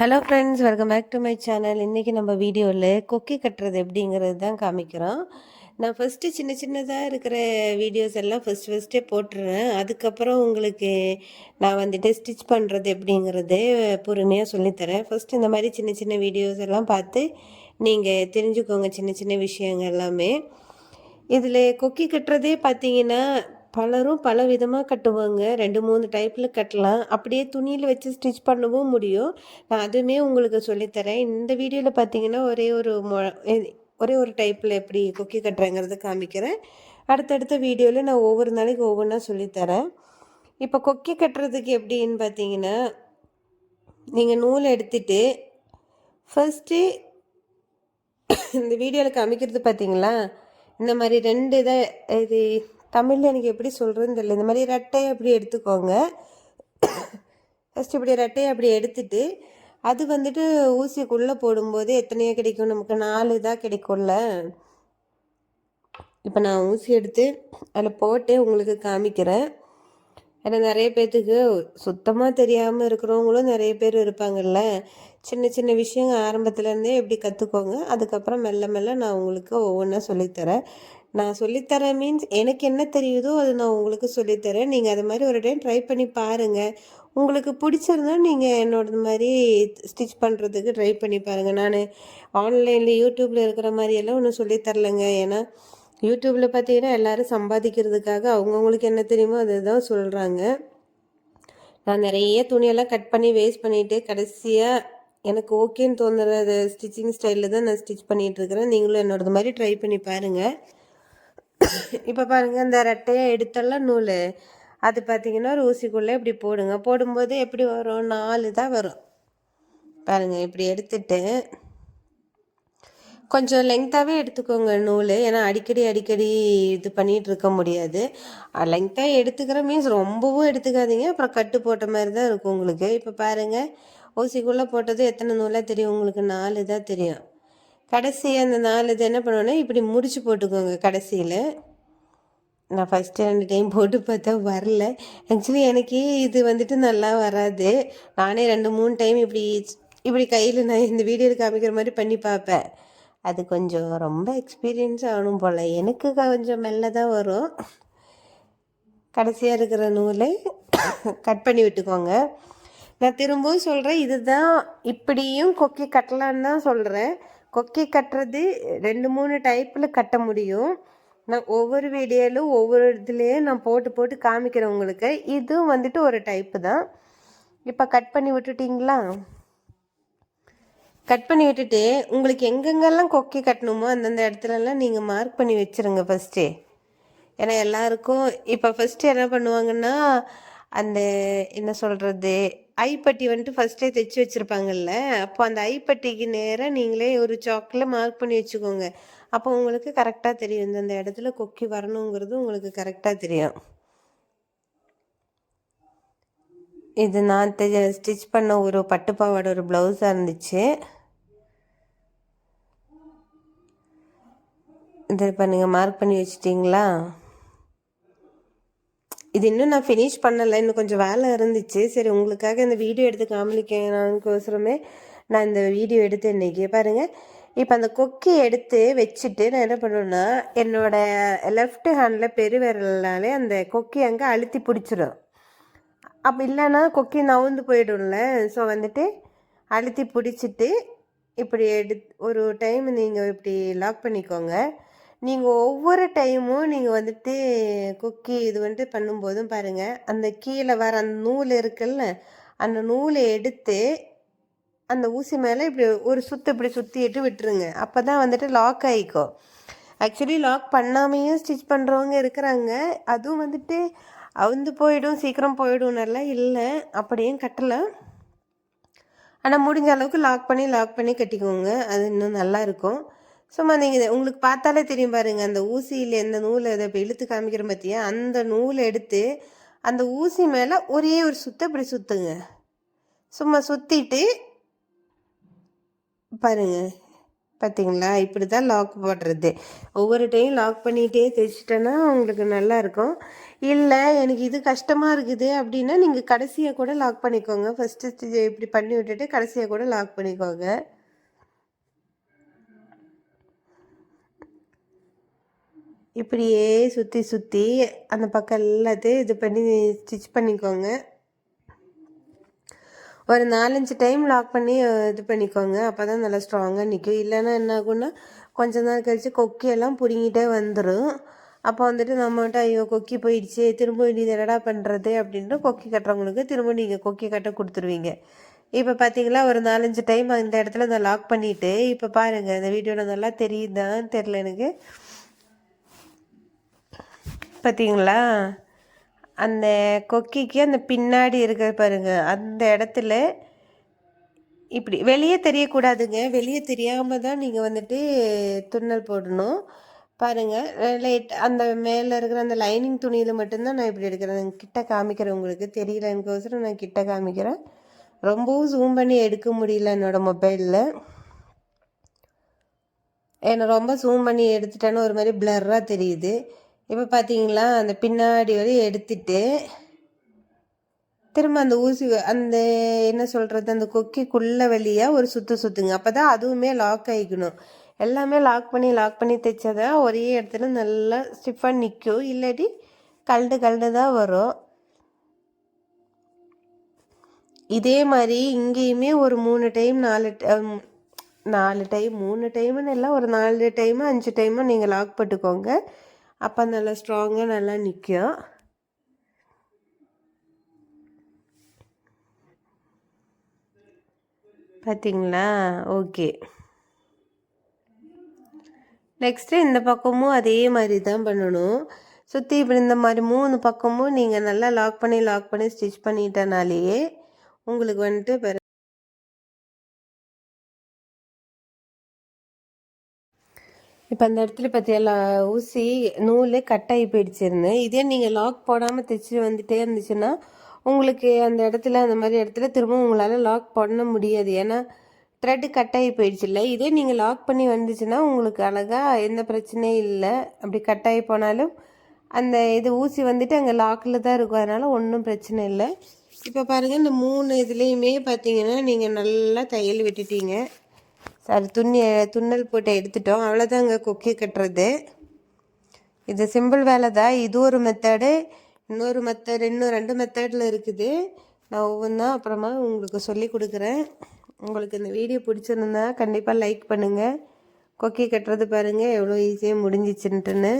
Hello friends welcome back to my channel இன்றைக்கி நம்ம வீடியோவில் கொக்கி கட்டுறது எப்படிங்கிறது தான் காமிக்கிறோம். நான் ஃபஸ்ட்டு சின்ன சின்னதாக இருக்கிற வீடியோஸ் எல்லாம் ஃபஸ்ட் ஃபஸ்ட்டே போட்டுருவேன். அதுக்கப்புறம் உங்களுக்கு நான் வந்துட்டு ஸ்டிச் பண்ணுறது எப்படிங்கிறது பொறுமையாக சொல்லித்தரேன். ஃபஸ்ட்டு இந்த மாதிரி சின்ன சின்ன வீடியோஸ் எல்லாம் பார்த்து நீங்கள் தெரிஞ்சுக்கோங்க சின்ன சின்ன விஷயங்கள் எல்லாமே. இதில் கொக்கி கட்டுறதே பார்த்தீங்கன்னா பலரும் பல விதமாக கட்டுவாங்க. ரெண்டு மூணு டைப்பில் கட்டலாம். அப்படியே துணியில் வச்சு ஸ்டிச் பண்ணவும் முடியும். நான் அதுவுமே உங்களுக்கு சொல்லித்தரேன். இந்த வீடியோவில் பார்த்தீங்கன்னா ஒரே ஒரு மொ ஒரே ஒரு டைப்பில் எப்படி கொக்கி கட்டுறேங்கிறத காமிக்கிறேன். அடுத்தடுத்த வீடியோவில் நான் ஒவ்வொரு நாளைக்கு ஒவ்வொன்றா சொல்லித்தரேன். இப்போ கொக்கி கட்டுறதுக்கு எப்படின்னு பார்த்தீங்கன்னா நீங்கள் நூல் எடுத்துட்டு ஃபஸ்ட்டு இந்த வீடியோவில் காமிக்கிறது பார்த்தீங்களா இந்த மாதிரி ரெண்டு இதை இது தமிழில் எனக்கு எப்படி சொல்கிறதுன்னு தெரியல. இந்த மாதிரி ரெட்டையை அப்படி எடுத்துக்கோங்க. ஃபஸ்ட் இப்படி ரெட்டையை அப்படி எடுத்துட்டு அது வந்துட்டு ஊசிக்குள்ளே போடும்போது எத்தனையோ கிடைக்கும். நமக்கு நாலு தான் கிடைக்கும்ல. இப்போ நான் ஊசி எடுத்து அதில் போட்டு உங்களுக்கு காமிக்கிறேன். ஏன்னா நிறைய பேர்த்துக்கு சுத்தமாக தெரியாமல் இருக்கிறவங்களும் நிறைய பேர் இருப்பாங்கல்ல. சின்ன சின்ன விஷயங்கள் ஆரம்பத்துலேருந்தே எப்படி கற்றுக்கோங்க அதுக்கப்புறம் மெல்ல மெல்ல நான் உங்களுக்கு ஒவ்வொன்றா சொல்லித்தரேன். நான் சொல்லித்தரேன் மீன்ஸ் எனக்கு என்ன தெரியுதோ அது நான் உங்களுக்கு சொல்லித்தரேன். நீங்கள் அது மாதிரி ஒரு டைம் ட்ரை பண்ணி பாருங்கள் உங்களுக்கு பிடிச்சிருந்தா நீங்கள் என்னோட மாதிரி ஸ்டிச் பண்ணுறதுக்கு ட்ரை பண்ணி பாருங்கள் நான் ஆன்லைனில் யூடியூப்பில் இருக்கிற மாதிரியெல்லாம் ஒன்றும் சொல்லித்தரலைங்க ஏன்னா யூடியூப்பில் பார்த்தீங்கன்னா எல்லோரும் சம்பாதிக்கிறதுக்காக அவங்கவுங்களுக்கு என்ன தெரியுமோ அதை தான் சொல்கிறாங்க நான் நிறைய துணியெல்லாம் கட் பண்ணி வேஸ்ட் பண்ணிவிட்டு கடைசியாக எனக்கு ஓகேன்னு தோணுற ஸ்டிச்சிங் ஸ்டைலில் தான் நான் ஸ்டிச் பண்ணிகிட்ருக்கிறேன் நீங்களும் என்னோடது மாதிரி ட்ரை பண்ணி பாருங்கள் இப்போ பாருங்கள் இந்த ரெட்டையை எடுத்தெல்லாம் நூல். அது பார்த்திங்கன்னா ஒரு ஊசிக்குள்ளே இப்படி போடுங்க. போடும்போது எப்படி வரும்? நாலு தான் வரும். பாருங்கள் இப்படி எடுத்துட்டு கொஞ்சம் லெங்க்த்தாகவே எடுத்துக்கோங்க நூல். ஏன்னா அடிக்கடி அடிக்கடி இது பண்ணிகிட்டு இருக்க முடியாது. லெங்க்த்தாக எடுத்துக்கிற மீன்ஸ் ரொம்பவும் எடுத்துக்காதீங்க. அப்புறம் கட்டு போட்ட மாதிரி தான் இருக்கும் உங்களுக்கு. இப்போ பாருங்கள் ஊசிக்குள்ளே போட்டது எத்தனை நூலாக தெரியும்? உங்களுக்கு நாலு தான் தெரியும். கடைசி அந்த நாலு இது என்ன பண்ணுவேன்னா இப்படி முடிச்சு போட்டுக்கோங்க கடைசியில். நான் ஃபஸ்ட்டு ரெண்டு டைம் போட்டு பார்த்தா வரல. ஆக்சுவலி எனக்கு இது வந்துட்டு நல்லா வராது. நானே ரெண்டு மூணு டைம் இப்படி இப்படி கையில் நான் இந்த வீடியோவில் காமிக்கிற மாதிரி பண்ணி பார்ப்பேன். அது கொஞ்சம் ரொம்ப எக்ஸ்பீரியன்ஸ் ஆகணும் போல். எனக்கு கொஞ்சம் மெல்ல தான் வரும். கடைசியாக இருக்கிற நூலை கட் பண்ணி விட்டுக்கோங்க. நான் திரும்பவும் சொல்கிறேன் இதுதான் இப்படியும் கொக்கி கட்டலான்னு தான் சொல்கிறேன் கொக்கி கட்டுறது ரெண்டு மூணு டைப்பில் கட்ட முடியும். நான் ஒவ்வொரு வீடியோலும் ஒவ்வொரு இதுலேயும் நான் போட்டு போட்டு காமிக்கிறேன் உங்களுக்கு. இதுவும் வந்துட்டு ஒரு டைப்பு தான். இப்போ கட் பண்ணி விட்டுட்டிங்களா? கட் பண்ணி விட்டுட்டு உங்களுக்கு எங்கெங்கெல்லாம் கொக்கி கட்டணுமோ அந்தந்த இடத்துலலாம் நீங்கள் மார்க் பண்ணி வச்சுருங்க ஃபஸ்ட்டே ஏன்னா எல்லாருக்கும் இப்போ ஃபஸ்ட்டு என்ன பண்ணுவாங்கன்னா அந்த என்ன சொல்கிறது ஐப்பட்டி வந்துட்டு ஃபஸ்ட்டே தைச்சி வச்சுருப்பாங்கல்ல? அப்போ அந்த ஐப்பட்டிக்கு நேராக நீங்களே ஒரு சாக்கில் மார்க் பண்ணி வச்சுக்கோங்க. அப்போ உங்களுக்கு கரெக்டாக தெரியும். இந்தந்த இடத்துல கொக்கி வரணுங்கிறது உங்களுக்கு கரெக்டாக தெரியும். இது நான் தெ ஸ்டிச் பண்ண ஒரு பட்டுப்பாவோட ஒரு ப்ளவுஸாக இருந்துச்சு. இது இப்போ நீங்கள் மார்க் பண்ணி வச்சிட்டிங்களா? இது இன்னும் நான் ஃபினிஷ் பண்ணலை. இன்னும் கொஞ்சம் வேலை இருந்துச்சு. சரி உங்களுக்காக இந்த வீடியோ எடுத்து காமிக்கணுக்கோசரமே நான் இந்த வீடியோ எடுத்து இன்றைக்கி பாருங்கள் இப்போ அந்த கொக்கி எடுத்து வச்சுட்டு நான் என்ன பண்ணுவேன்னா என்னோடய லெஃப்ட் ஹேண்டில் பெருவிரலாலே அந்த கொக்கி அங்கே அழுத்தி பிடிச்சிடும் அப்போ இல்லைன்னா கொக்கி நவுந்து போயிடும்ல. ஸோ வந்துட்டு அழுத்தி பிடிச்சிட்டு இப்படி எடு ஒரு டைம் நீங்கள் இப்படி லாக் பண்ணிக்கோங்க. நீங்கள் ஒவ்வொரு டைமும் நீங்கள் வந்துட்டு குக்கி இது வந்துட்டு பண்ணும்போதும் பாருங்கள் அந்த கீழே வர அந்த நூல் இருக்குல்ல அந்த நூலை எடுத்து அந்த ஊசி மேலே இப்படி ஒரு சுற்று இப்படி சுற்றிட்டு விட்டுருங்க. அப்போ தான் வந்துட்டு லாக் ஆகிக்கும் ஆக்சுவலி லாக் பண்ணாமையும் ஸ்டிச் பண்ணுறவங்க இருக்கிறாங்க. அதுவும் வந்துட்டு அவுந்து போயிடும் சீக்கிரம் போயிடும் நல்லா இல்லை அப்படியும் கட்டலை ஆனால் முடிஞ்ச அளவுக்கு லாக் பண்ணி லாக் பண்ணி கட்டிக்கோங்க. அது இன்னும் நல்லாயிருக்கும் இருக்கும். சும்மா நீங்கள் உங்களுக்கு பார்த்தாலே தெரியும் பாருங்கள் அந்த ஊசியில் எந்த நூலை இதை இப்போ இழுத்து காமிக்கிற பற்றியா அந்த நூலை எடுத்து அந்த ஊசி மேலே ஒரே ஒரு சுத்த இப்படி சுற்றுங்க சும்மா சுற்றிட்டு பாருங்க. பார்த்தீங்களா இப்படி தான் லாக் போடுறது. ஒவ்வொரு டைம் லாக் பண்ணிகிட்டே தைச்சிட்டேன்னா உங்களுக்கு நல்லா இருக்கும். இல்லை எனக்கு இது கஷ்டமாக இருக்குது அப்படின்னா நீங்கள் கடைசியாக கூட லாக் பண்ணிக்கோங்க. ஃபஸ்ட்டு இப்படி பண்ணி விட்டுட்டு கடைசியாக கூட லாக் பண்ணிக்கோங்க. இப்படியே சுற்றி சுற்றி அந்த பக்கம் எல்லாத்தையும் இது பண்ணி ஸ்டிச் பண்ணிக்கோங்க. ஒரு நாலஞ்சு டைம் லாக் பண்ணி இது பண்ணிக்கோங்க. அப்போ தான் நல்லா ஸ்ட்ராங்காக நிற்கும் இல்லைன்னா என்ன ஆகும்னா கொஞ்ச நாள் கழித்து கொக்கியெல்லாம் பிடுங்கிட்டே வந்துடும் அப்போ வந்துட்டு நம்மகிட்ட ஐயோ கொக்கி போயிடுச்சு திரும்ப நீ என்னடா பண்ணுறது அப்படின்ட்டு கொக்கி கட்டுறவங்களுக்கு திரும்ப நீங்கள் கொக்கி கட்ட கொடுத்துருவீங்க. இப்போ பார்த்தீங்களா ஒரு நாலஞ்சு டைம் அந்த இடத்துல நான் லாக் பண்ணிவிட்டு இப்போ பாருங்கள் இந்த வீடியோவில் நல்லா தெரியுதான்னு தெரில எனக்கு. பார்த்தீங்களா அந்த கொக்கிக்கு அந்த பின்னாடி இருக்கிற பாருங்க அந்த இடத்துல இப்படி வெளியே தெரியக்கூடாதுங்க. வெளியே தெரியாமல் தான் நீங்கள் வந்துட்டு துண்ணல் போடணும். பாருங்கள் லைட் அந்த மேலே இருக்கிற அந்த லைனிங் துணியில் மட்டும்தான் நான் இப்படி எடுக்கிறேன். கிட்ட காமிக்கிறேன் உங்களுக்கு. தெரியல எனக்கோசரம் நான் கிட்ட காமிக்கிறேன். ரொம்பவும் ஜூம் பண்ணி எடுக்க முடியல என்னோடய மொபைலில் என்னை ரொம்ப ஜூம் பண்ணி எடுத்துட்டேன்னு ஒரு மாதிரி பிளர்ராக தெரியுது. இப்போ பார்த்தீங்களா அந்த பின்னாடி வரை எடுத்துட்டு திரும்ப அந்த ஊசி அந்த என்ன சொல்கிறது அந்த கொக்கிக்குள்ள வழியாக ஒரு சுற்று சுற்றுங்க அப்போ தான் அதுவுமே லாக் ஆகிக்கணும் எல்லாமே லாக் பண்ணி லாக் பண்ணி தைச்சதா ஒரே இடத்துல நல்லா ஸ்டிஃபாக நிற்கும் இல்லாட்டி கல்டு கல்டு தான் வரும். இதே மாதிரி இங்கேயுமே ஒரு மூணு டைம் நாலு நாலு டைம் மூணு டைமுன்னு எல்லாம் ஒரு நாலு டைமு அஞ்சு டைமும் நீங்கள் லாக் போட்டுக்கோங்க. அப்போ நல்லா ஸ்ட்ராங்காக நல்லா நிற்கும் பார்த்தீங்களா ஓகே நெக்ஸ்ட்டு இந்த பக்கமும் அதே மாதிரி தான் பண்ணணும். சுற்றி இப்படி இந்த மாதிரி மூணு பக்கமும் நீங்கள் நல்லா லாக் பண்ணி லாக் பண்ணி ஸ்டிச் பண்ணிட்டனாலேயே உங்களுக்கு வந்துட்டு இப்போ அந்த இடத்துல பார்த்தீங்களா ஊசி நூல் கட்டாகி போயிடுச்சிருந்தேன் இதே நீங்கள் லாக் போடாமல் தைச்சி வந்துட்டே இருந்துச்சுன்னா உங்களுக்கு அந்த இடத்துல அந்த மாதிரி இடத்துல திரும்பவும் உங்களால் லாக் பண்ண முடியாது. ஏன்னா த்ரெட்டு கட்டாகி போயிடுச்சுல்ல. இதே நீங்கள் லாக் பண்ணி வந்துச்சுன்னா உங்களுக்கு அழகாக எந்த பிரச்சனையும் இல்லை. அப்படி கட்டாகி போனாலும் அந்த இது ஊசி வந்துட்டு அங்கே லாக்கில் தான் இருக்கும். அதனால் ஒன்றும் பிரச்சனை இல்லை. இப்போ பாருங்கள் இந்த மூணு இதுலேயுமே பார்த்தீங்கன்னா நீங்கள் நல்லா தையல் விட்டுட்டீங்க. சாரி துணி துண்ணல் போட்டு எடுத்துட்டோம். அவ்வளோதாங்க கொக்கி கட்டுறது. இது சிம்பிள் வேலை தான் இது ஒரு மெத்தடு இன்னொரு மெத்தட் இன்னும் ரெண்டு மெத்தடில் இருக்குது. நான் ஒவ்வொன்றா அப்புறமா உங்களுக்கு சொல்லி கொடுக்குறேன். உங்களுக்கு இந்த வீடியோ பிடிச்சிருந்தா கண்டிப்பாக லைக் பண்ணுங்கள் கொக்கி கட்டுறது பாருங்கள் எவ்வளோ ஈஸியாக முடிஞ்சிச்சுன்ட்டுன்னு.